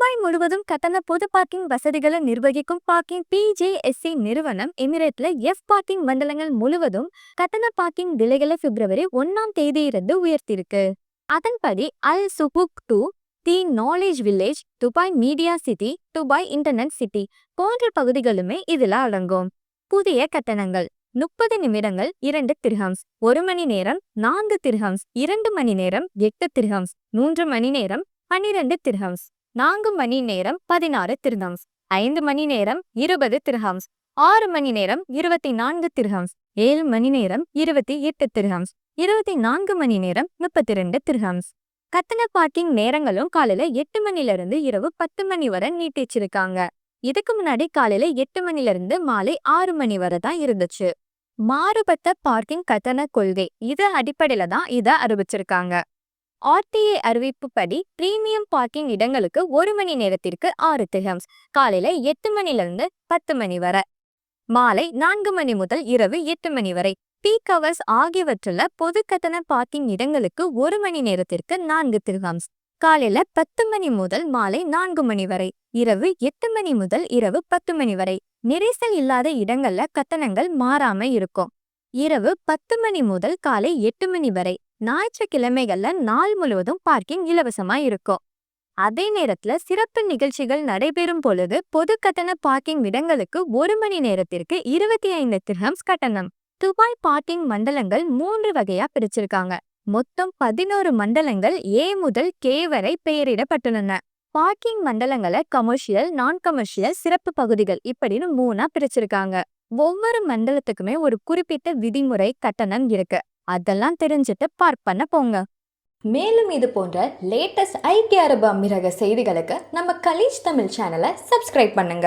Dubai முழுவதும் கட்டண பொது பார்க்கிங் வசதிகளை நிர்வகிக்கும் பார்க்கிங் பிஜேஎஸ்சி நிறுவனம் எமிரேட்ல எஃப் பார்க்கிங் மண்டலங்கள் முழுவதும் கட்டண பார்க்கிங் விலைகளை பிப்ரவரி ஒன்னாம் தேதியிலிருந்து உயர்த்தியிருக்கு. அதன்படி Al Sufouh to the Knowledge Village Dubai Media City Dubai Internet City போன்ற பகுதிகளுமே இதுல அடங்கும். புதிய கட்டணங்கள் முப்பது நிமிடங்கள் இரண்டு திர்ஹம்ஸ் ஒரு மணி நேரம் நான்கு திர்ஹம்ஸ் இரண்டு மணி நேரம் எட்டு திர்ஹம்ஸ் மூன்று மணி நேரம் பன்னிரண்டு திர்ஹம்ஸ் நான்கு மணி நேரம் பதினாறு திருஹம்ஸ் ஐந்து மணி நேரம் இருபது திருஹம்ஸ் ஆறு மணி நேரம் இருபத்தி நான்கு திருஹம்ஸ் ஏழு மணி நேரம் இருபத்தி எட்டு திருஹம்ஸ் இருபத்தி நான்கு மணி நேரம் முப்பத்தி ரெண்டு திர்ஹம்ஸ் கத்தன பார்க்கிங் நேரங்களும் காலையில எட்டு மணில இருந்து இரவு பத்து மணி வரை நீட்டிச்சிருக்காங்க. இதுக்கு முன்னாடி காலையில எட்டு மணில இருந்து மாலை ஆறு மணி வரை தான் இருந்துச்சு. மாறுபட்ட பார்க்கிங் கட்டண கொள்கை இது அடிப்படையில தான் இதை அறிவிச்சிருக்காங்க. ஆர்டிஏ அறிவிப்புப்படி பிரீமியம் பார்க்கிங் இடங்களுக்கு ஒரு மணி நேரத்திற்கு ஆறு திகம்ஸ் காலையில எட்டு மணில இருந்து பத்து மணி வரை. மாலை நான்கு மணி முதல் இரவு எட்டு மணி வரை. பீக் அவர்ஸ் ஆகியவற்றுள்ள பொது கட்டண பார்க்கிங் இடங்களுக்கு ஒரு மணி நேரத்திற்கு நான்கு திரம்ஸ் காலையில பத்து மணி முதல் மாலை நான்கு மணி வரை. இரவு எட்டு மணி முதல் இரவு பத்து மணி வரை. நெரிசல் இல்லாத இடங்கள்ல கட்டணங்கள் மாறாம இருக்கும். இரவு பத்து மணி முதல் காலை எட்டு மணி வரை. ஞாயிற்றுக்கிழமைகள்ல நாள் முழுவதும் பார்க்கிங் இலவசமா இருக்கும். அதே நேரத்துல சிறப்பு நிகழ்ச்சிகள் நடைபெறும் பொழுது பொது கட்டண பார்க்கிங் இடங்களுக்கு ஒரு மணி நேரத்திற்கு இருபத்தி ஐந்து திரம்ஸ் கட்டணம். துபாய் பார்க்கிங் மண்டலங்கள் மூன்று வகையா பிரிச்சிருக்காங்க. மொத்தம் பதினோரு மண்டலங்கள் ஏ முதல் கே வரை பெயரிடப்பட்டுள்ளன. பார்க்கிங் மண்டலங்களை கமர்ஷியல் நான் கமர்ஷியல் சிறப்பு பகுதிகள் இப்படின்னு மூணா பிரிச்சிருக்காங்க. ஒவ்வொரு மண்டலத்துக்குமே ஒரு குறிப்பிட்ட விதிமுறை கட்டணம் இருக்கு. அதெல்லாம் தெரிஞ்சுட்டு பார்க் பண்ண போங்க. மேலும் இது போன்ற லேட்டஸ்ட் ஐக்கிய அரபு அமீரக செய்திகளுக்கு நம்ம கலீஜ் தமிழ் சேனலை சப்ஸ்கிரைப் பண்ணுங்க.